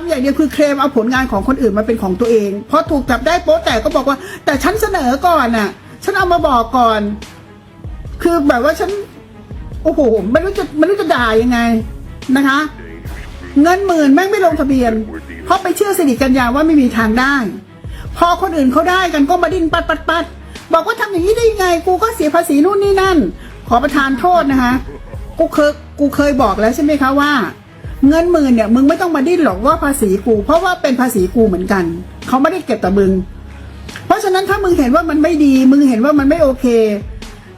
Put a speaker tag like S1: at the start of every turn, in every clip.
S1: ทำอย่างเดียวคือเคลมเอาผลงานของคนอื่นมาเป็นของตัวเองพอถูกจับได้โป๊ะแตกก็บอกว่า แต่ฉันเสนอก่อนน่ะ ฉันเอามาบอกก่อน คือแบบว่าฉัน โอ้โหไม่รู้จะไม่รู้จะด่ายังไงนะคะ เงินหมื่นแม่งไม่ลงทะเบียน เพราะไปเชื่อสิริกัญญาว่าไม่มีทางได้ พอคนอื่นเขาได้กันก็มาดิ้นปัดปัดปัดบอกว่าทำอย่างนี้ได้ยังไง กูก็เสียภาษีนู่นนี่นั่น ขอประทานโทษนะคะ กูเคยกูเคยบอกแล้วใช่ไหมคะว่า เงินหมื่นเนี่ยมึงไม่ต้องมาดิ้นหรอกว่าภาษีกู เพราะว่าเป็นภาษีกูเหมือนกัน เขาไม่ได้เก็บแต่มึง เพราะฉะนั้นถ้ามึงเห็นว่ามันไม่ดี มึงเห็นว่ามันไม่โอเค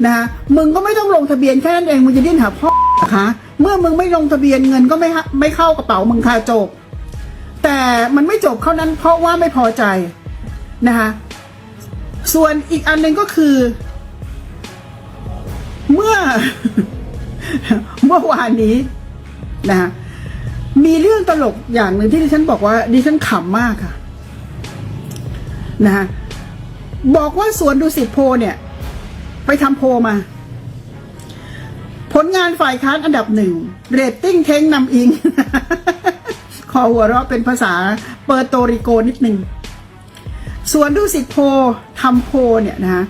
S1: นะคะมึงก็ไม่ต้องลงทะเบียนแค่นั้นเองมึงจะดิ้นหาพ่อนะคะเมื่อมึงไม่ลงทะเบียนเงินก็ไม่ฮะไม่เข้ากระเป๋ามึงค่ะจบ แต่มันไม่จบเท่านั้นเพราะว่าไม่พอใจนะคะส่วนอีกอันหนึ่งก็คือ เมื่อเมื่อวานนี้นะคะ มีเรื่องตลกอย่างหนึ่งที่ดิฉันบอกว่าดิฉันขำมากค่ะนะคะบอกว่าสวนดุสิตโพเนี่ย ไปทำโพมา ผลงานฝ่ายค้านอันดับหนึ่งเรตติ้งเท้งนำอิง ขอหัวเราะเป็นภาษาเปอร์โตริโกนิดหนึ่งส่วนดุสิตโพทำโพเนี่ยนะคะ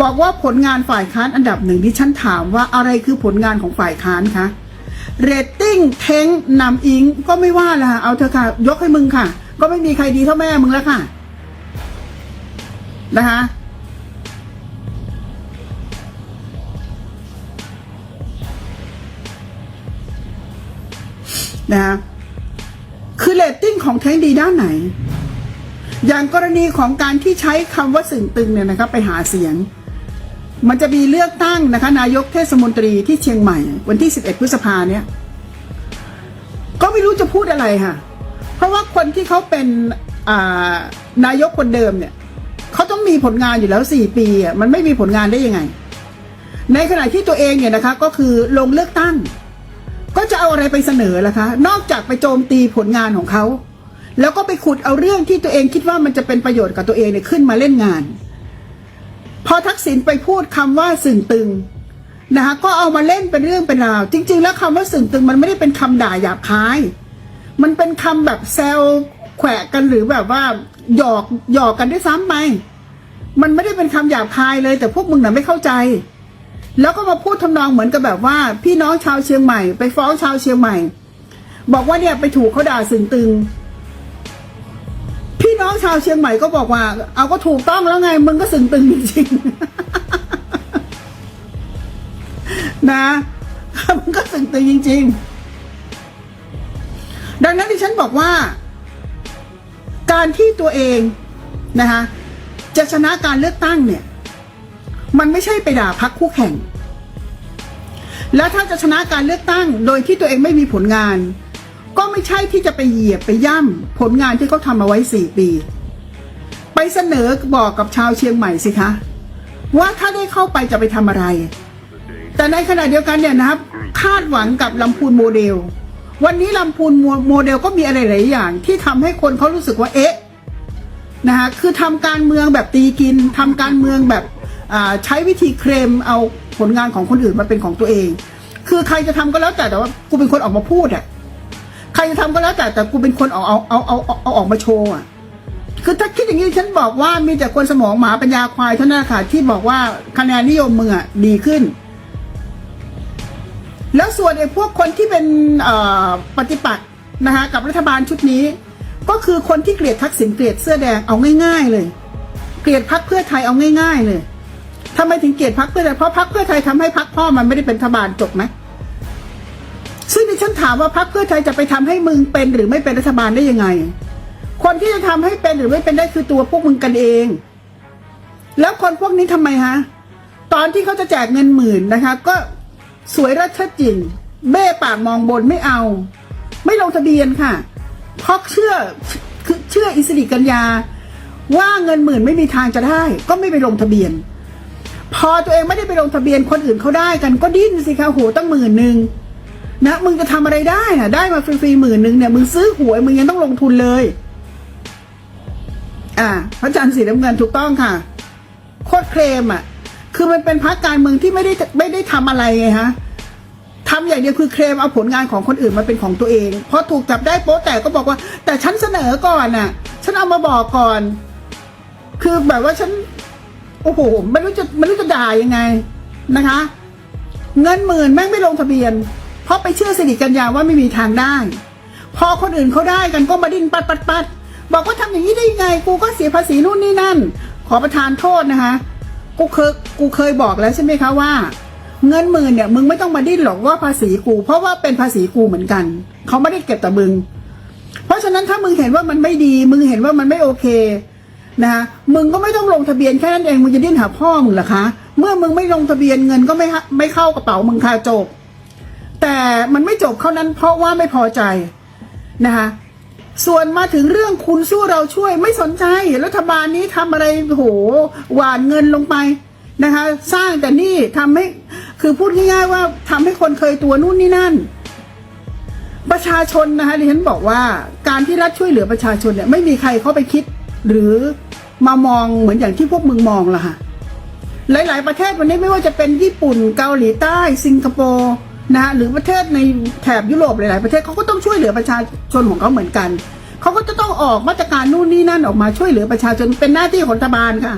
S1: บอกว่าผลงานฝ่ายค้านอันดับหนึ่งที่ฉันถามว่าอะไรคือผลงานของฝ่ายค้านคะเรติ้งเท้งนำอิงก็ไม่ว่าละเอาเธอค่ะ ยกให้มึงค่ะ ก็ไม่มีใครดีเท่าแม่มึงแล้วค่ะ นะคะนะคะคือเรตติ้งของเทงดีด้านไหน อย่างกรณีของการที่ใช้คำว่าสึ่งตึงเนี่ยนะครับไปหาเสียงมันจะมีเลือกตั้งนะคะ นายกเทศมนตรีที่เชียงใหม่ วันที่ 11 พฤษภาเนี่ย ก็ไม่รู้จะพูดอะไรค่ะ เพราะว่าคนที่เขาเป็นนายกคนเดิมเนี่ยเขาต้องมีผลงานอยู่แล้วสี่ปีอะมันไม่มีผลงานได้ยังไง ในขณะที่ตัวเองเนี่ยนะคะ ก็คือลงเลือกตั้ง ก็จะเอาอะไรไปเสนอล่ะคะ นอกจากไปโจมตีผลงานของเขาแล้วก็ไปขุดเอาเรื่องที่ตัวเองคิดว่ามันจะเป็นประโยชน์กับตัวเองเนี่ยขึ้นมาเล่นงาน พอทักษิณไปพูดคำว่าสึ่งตึง นะคะก็เอามาเล่นเป็นเรื่องเป็นราว จริง ๆ แล้วคำว่าสึ่งตึงมันไม่ได้เป็นคำด่าหยาบคาย มันเป็นคำแบบแซวแขวะกันหรือแบบว่าหยอกหยอกกันด้วยซ้ำไปมันไม่ได้เป็นคำหยาบคายเลย แต่พวกมึงน่ะไม่เข้าใจ แล้วก็มาพูดทำนองเหมือนกับแบบว่า พี่น้องชาวเชียงใหม่ ไปฟ้องชาวเชียงใหม่ บอกว่าเนี่ยไปถูกเขาด่าสึงตึง พี่น้องชาวเชียงใหม่ก็บอกว่า เอาก็ถูกต้องแล้วไงมึงก็สึงตึงจริงๆ นะมึงก็สึงตึงจริง ๆ ดังนั้นที่ฉันบอกว่า การที่ตัวเองนะคะจะชนะการเลือกตั้งเนี่ย มันไม่ใช่ไปด่าพักคู่แข่ง แล้วถ้าจะชนะการเลือกตั้ง โดยที่ตัวเองไม่มีผลงาน ก็ไม่ใช่ที่จะไปเหยียบไปย่ำผลงานที่เขาทำเอาไว้สี่ปี ไปเสนอบอกกับชาวเชียงใหม่สิคะ ว่าถ้าได้เข้าไปจะไปทำอะไร แต่ในขณะเดียวกันเนี่ยนะครับ คาดหวังกับลำพูนโมเดล วันนี้ลำพูนโมเดลก็มีอะไรหลายอย่าง ที่ทำให้คนเขารู้สึกว่าเอ๊ะนะคะคือทำการเมืองแบบตีกินทำการเมืองแบบใช้วิธีเคลมเอาผลงานของคนอื่นมาเป็นของตัวเอง คือใครจะทำก็แล้วแต่แต่ว่ากูเป็นคนออกมาพูดอะใครจะทำก็แล้วแต่แต่กูเป็นคนเอาเอาเอาเอาเอาเอาออกมาโชว์อะคือถ้าคิดอย่างนี้ฉันบอกว่ามีแต่คนสมองหมาปัญญาควายเท่านั้นค่ะที่บอกว่าคะแนนนิยมมึงอะดีขึ้น แล้วส่วนไอ้พวกคนที่เป็นปฏิปักษ์นะคะกับรัฐบาลชุดนี้ ก็คือคนที่เกลียดทักษิณเกลียดเสื้อแดงเอาง่าย ๆ เลย เกลียดพักเพื่อไทยเอาง่าย ๆ เลยทำไมถึงเกลียดพักเพื่อไทยเพราะพักเพื่อไทยทำให้พักพ่อมันไม่ได้เป็นรัฐบาลจบไหมซึ่งดิฉันถามว่าพักเพื่อไทยจะไปทำให้มึงเป็นหรือไม่เป็นรัฐบาลได้ยังไง คนที่จะทำให้เป็นหรือไม่เป็นได้คือตัวพวกมึงกันเอง แล้วคนพวกนี้ทำไมฮะตอนที่เขาจะแจกเงินหมื่นนะคะ ก็ สวยรัดเชิดจริงเบ้ปากมองบนไม่เอา ไม่ลงทะเบียนค่ะ เพราะเชื่อคือเชื่ออิสริกัญญา ว่าเงินหมื่นไม่มีทางจะได้ ก็ไม่ไปลงทะเบียน พอตัวเองไม่ได้ไปลงทะเบียนคนอื่นเขาได้กันก็ดิ้นสิคะโหตั้งหมื่นหนึ่งนะมึงจะทำอะไรได้นะได้มาฟรีๆหมื่นหนึ่งเนี่ยมึงซื้อหวยมึงยังต้องลงทุนเลย อ่าพระจันทร์สีน้ำเงินถูกต้องค่ะ โคตรเคลมอะ คือมันเป็นพรรคการเมืองที่ไม่ได้ไม่ได้ทำอะไรไงฮะทำอย่างเดียวคือเคลมเอาผลงานของคนอื่นมาเป็นของตัวเองพอถูกจับได้โป๊ะแตกก็บอกว่า แต่ฉันเสนอก่อนน่ะ ฉันเอามาบอกก่อน คือแบบว่าฉัน โอ้โหไม่รู้จะไม่รู้จะด่ายังไงนะคะ เงินหมื่นแม่งไม่ลงทะเบียน เพราะไปเชื่อสิริกัญญาว่าไม่มีทางได้ พอคนอื่นเขาได้กันก็มาดิ้นปัดปัดปัดบอกว่าทำอย่างนี้ได้ยังไง กูก็เสียภาษีนู่นนี่นั่น ขอประทานโทษนะคะ กูเคยกูเคยบอกแล้วใช่ไหมคะว่า เงินหมื่นเนี่ยมึงไม่ต้องมาดิ้นหรอกว่าภาษีกู เพราะว่าเป็นภาษีกูเหมือนกัน เขาไม่ได้เก็บแต่มึง เพราะฉะนั้นถ้ามึงเห็นว่ามันไม่ดี มึงเห็นว่ามันไม่โอเคนะคะมึงก็ไม่ต้องลงทะเบียนแค่นั้นเองมึงจะดิ้นหาพ่อมึงเหรอคะ เมื่อมึงไม่ลงทะเบียนเงินก็ไม่ไม่เข้ากระเป๋ามึงค่ะจบ แต่มันไม่จบเท่านั้นเพราะว่าไม่พอใจนะคะ ส่วนมาถึงเรื่องคุณสู้เราช่วยไม่สนใจ รัฐบาลนี้ทำอะไรโหหวานเงินลงไปนะคะ สร้างแต่นี่ทำให้คือพูดง่ายๆว่าทำให้คนเคยตัวนู่นนี่นั่น ประชาชนนะคะดิฉันบอกว่าการที่รัฐช่วยเหลือประชาชนเนี่ยไม่มีใครเข้าไปคิด หรือมามองเหมือนอย่างที่พวกมึงมองล่ะค่ะหลาย ๆ ประเทศวันนี้ไม่ว่าจะเป็นญี่ปุ่นเกาหลีใต้ สิงคโปร์ นะฮะหรือประเทศในแถบยุโรปหลายๆประเทศเขาก็ต้องช่วยเหลือประชาชนของเขาเหมือนกันเขาก็จะต้องออกมาตรการนู่นนี่นั่นออกมาช่วยเหลือประชาชนเป็นหน้าที่ของรัฐบาลค่ะ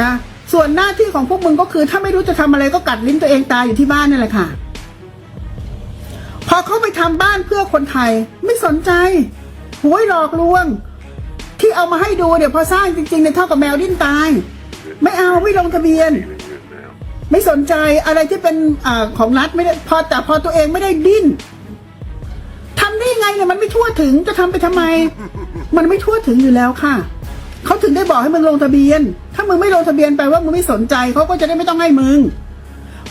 S1: นะ ส่วนหน้าที่ของพวกมึงก็คือ ถ้าไม่รู้จะทำอะไรก็กัดลิ้นตัวเองตายอยู่ที่บ้านนั่แหละค่ะ พอเขาไปทำบ้านเพื่อคนไทย ไม่สนใจหวยหลอกลวง ที่เอามาให้ดูเดี๋ยวพอสร้างจริงๆเนี่ยเท่ากับแมวดิ้นตาย ไม่เอาไม่ลงทะเบียน ไม่สนใจอะไรที่เป็นอของรัฐไม่ได้พอแต่พอตัวเองไม่ได้ดิ้นทำได้ยังไงเนี่ยมันไม่ทั่วถึงจะทำไปทำไม มันไม่ทั่วถึงอยู่แล้วค่ะเขาถึงได้บอกให้มึงลงทะเบียน ถ้ามึงไม่ลงทะเบียนแปลว่ามึงไม่สนใจเขาก็จะได้ไม่ต้องให้มึง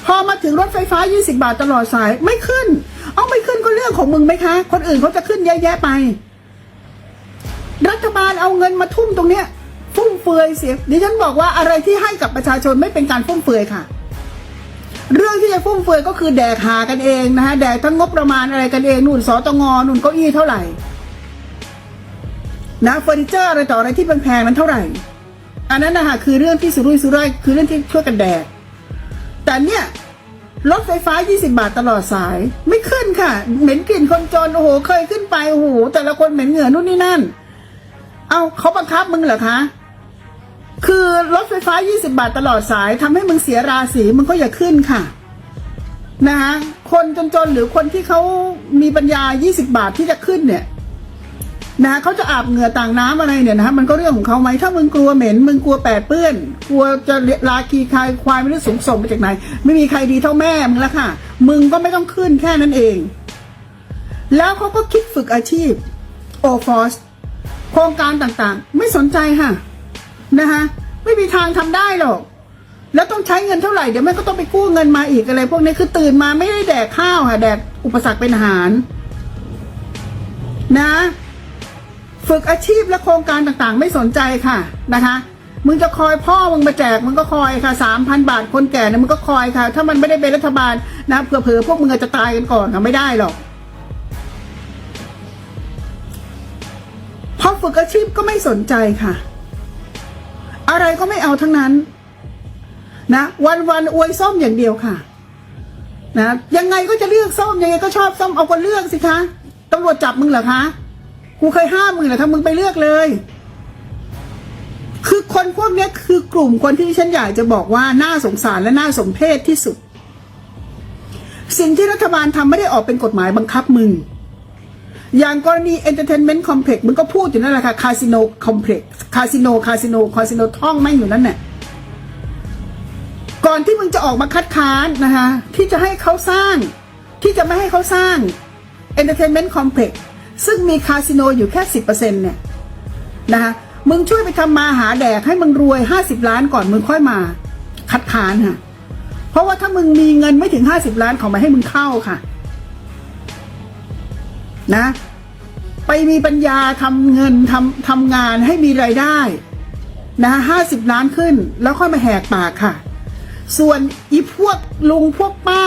S1: พอมาถึงรถไฟฟ้า 20 บาทตลอดสายไม่ขึ้น เอาไม่ขึ้นก็เรื่องของมึงไหมคะ คนอื่นเขาจะขึ้นเยอะแยะไป รัฐบาลเอาเงินมาทุ่มตรงเนี้ย ฟุ่มเฟือยเสียดิฉันบอกว่าอะไรที่ให้กับประชาชนไม่เป็นการฟุ่มเฟือยค่ะ เรื่องที่จะฟุ่มเฟือยก็คือแดกหากันเองนะคะแดกทั้งงบประมาณอะไรกันเองนู่นสตงนู่นเก้าอี้เท่าไหร่นะเฟอร์นิเจอร์อะไรต่ออะไรที่แพงๆนั้นเท่าไหร่ อันนั้นนะคะคือเรื่องที่สุรุ่ยสุร่ายคือเรื่องที่ช่วยกันแดกแต่เนี่ยรถไฟฟ้า 20 บาทตลอดสาย ไม่ขึ้นค่ะ เหม็นกลิ่นคนจนโอ้โห เคยขึ้นไปโอ้โหแต่ละคนเหม็นเหงื่อนู่นนี่นั่น เอาเขาบังคับมึงเหรอคะ คือรถไฟฟ้า 20 บาทตลอดสายทำให้มึงเสียราศีมึงก็อย่าขึ้นค่ะนะคะคนจนๆหรือคนที่เขามีปัญญา 20 บาทที่จะขึ้นเนี่ยนะเขาจะอาบเหงื่อต่างน้ำอะไรเนี่ยนะฮะมันก็เรื่องของเขาไหมถ้ามึงกลัวเหม็นมึงกลัวแปดเปื้อน กลัวจะลาคีคายควายไม่รู้สูงส่งมาจากไหน ไม่มีใครดีเท่าแม่มึงแล้วค่ะ มึงก็ไม่ต้องขึ้นแค่นั้นเอง แล้วเขาก็คิดฝึกอาชีพโอฟอสโครงการต่างๆ ไม่สนใจค่ะ นะคะไม่มีทางทำได้หรอก แล้วต้องใช้เงินเท่าไหร่เดี๋ยวแม่ก็ต้องไปกู้เงินมาอีกอะไร พวกนี้คือตื่นมาไม่ได้แดกข้าวค่ะแดกอุปสรรคเป็นอาหาร นะ ฝึกอาชีพและโครงการต่างๆ ไม่สนใจค่ะนะคะมึงจะคอยพ่อมึงมาแจกมึงก็คอยค่ะสามพันบาทคนแก่เนี่ยมึงก็คอยค่ะ ถ้ามันไม่ได้เป็นรัฐบาลนะเผื่อๆพวกมึงอจะตายกันก่อนค่ะไม่ได้หรอกพอฝึกอาชีพก็ไม่สนใจค่ะ อะไรก็ไม่เอาทั้งนั้นนะวันวันอวยส้มอย่างเดียวค่ะ นะยังไงก็จะเลือกส้มยังไงก็ชอบส้มเอาก็เลือกสิคะตำรวจจับมึงเหรอคะกูเคยห้ามมึงเหรอถ้ามึงไปเลือกเลย คือคนพวกนี้คือกลุ่มคนที่ฉันอยากจะบอกว่าน่าสงสารและน่าสมเพชที่สุด สิ่งที่รัฐบาลทำไม่ได้ออกเป็นกฎหมายบังคับมึง อย่างกรณี Entertainment Complex มึงก็พูดอยู่นั่นแหละค่ะคาสิโนคอมเพล็กซ์คาสิโนคาสิโนคาสิโนท่องไม่อยู่นั่นแหละก่อนที่มึงจะออกมาคัดค้านนะคะที่จะให้เขาสร้าง ที่จะไม่ให้เขาสร้าง Entertainment Complex ซึ่งมีคาสิโนอยู่แค่สิบเปอร์เซ็นเนี่ยนะคะมึงช่วยไปทำมาหาแดกให้มึงรวยห้าสิบล้านก่อนมึงค่อยมา คัดค้านค่ะเพราะว่าถ้ามึงมีเงินไม่ถึงห้าสิบล้านเขาไม่ให้มึงเข้าค่ะ นะ ไปมีปัญญาทำเงินทำทำงานให้มีไรายได้นะห้าสิบล้านขึ้น แล้วค่อยมาแหกปากค่ะ ส่วนอีพวกลุงพวกป้า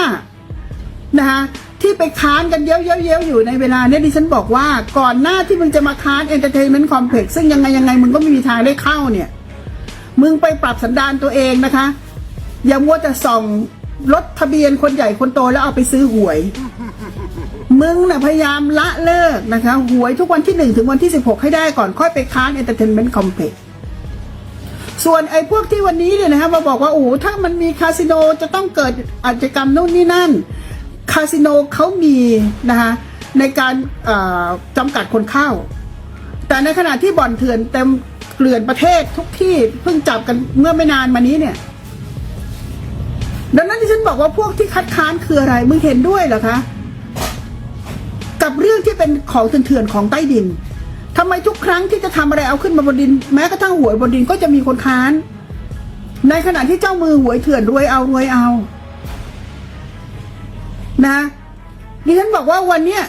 S1: นะคะที่ไปค้านกันเย้ยวๆๆอยู่ในเวลาเนี้ยดิฉันบอกว่าก่อนหน้าที่มึงจะมาค้าน Entertainment Complex ซึ่งยังไงยังไงมึงก็ไม่มีทางได้เข้าเนี่ย มึงไปปรับสันดานตัวเองนะคะ อย่ามัวแต่ส่องรถทะเบียนคนใหญ่คนโตแล้วเอาไปซื้อหวย มึงนะ่ะพยายามละเลิกนะคะ หวยทุกวันที่หนึ่งถึงวันที่สิบหกให้ได้ก่อนค่อยไปค้านเอนเตอร์เทนเมนต์คอมเพล็กซ์ส่วนไอ้พวกที่วันนี้เนี่ยนะคะมาบอกว่าโอ้ถ้ามันมีคาสิโนจะต้องเกิดอาชญากรรมนู่นนี่นั่น คาสิโนเขามีนะคะในการจำกัดคนเข้า แต่ในขณะที่บ่อนเถื่อนเต็มเกลื่อนประเทศทุกที่เพิ่งจับกันเมื่อไม่นานมานี้เนี่ยดังนั้นที่ฉันบอกว่าพวกที่คัดค้านคืออะไร มึงเห็นด้วยเหรอคะ กับเรื่องที่เป็นของเถื่อนของใต้ดินทำไมทุกครั้งที่จะทำอะไรเอาขึ้นมาบนดิน แม้กระทั่งหวยบนดินก็จะมีคนค้าน ในขณะที่เจ้ามือหวยเถื่อนรวยเอารวยเอา นะดิฉันบอกว่าวันเนี้ย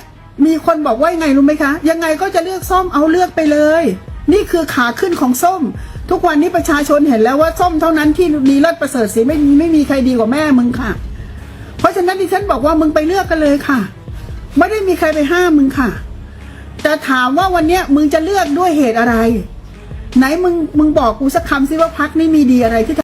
S1: มีคนบอกว่ายังไงรู้ไหมคะ ยังไงก็จะเลือกส้มเอาเลือกไปเลย นี่คือขาขึ้นของส้ม ทุกวันนี้ประชาชนเห็นแล้วว่าส้มเท่านั้นที่ดีเลิศประเสริฐสีไม่ไม่มีใครดีกว่าแม่มึงค่ะ เพราะฉะนั้นดิฉันบอกว่ามึงไปเลือกกันเลยค่ะ ไม่ได้มีใครไปห้ามมึงค่ะ แต่ถามว่าวันเนี้ยมึงจะเลือกด้วยเหตุอะไร ไหนมึงมึงบอกกูสักคำสิว่าพักนี้มีดีอะไรที่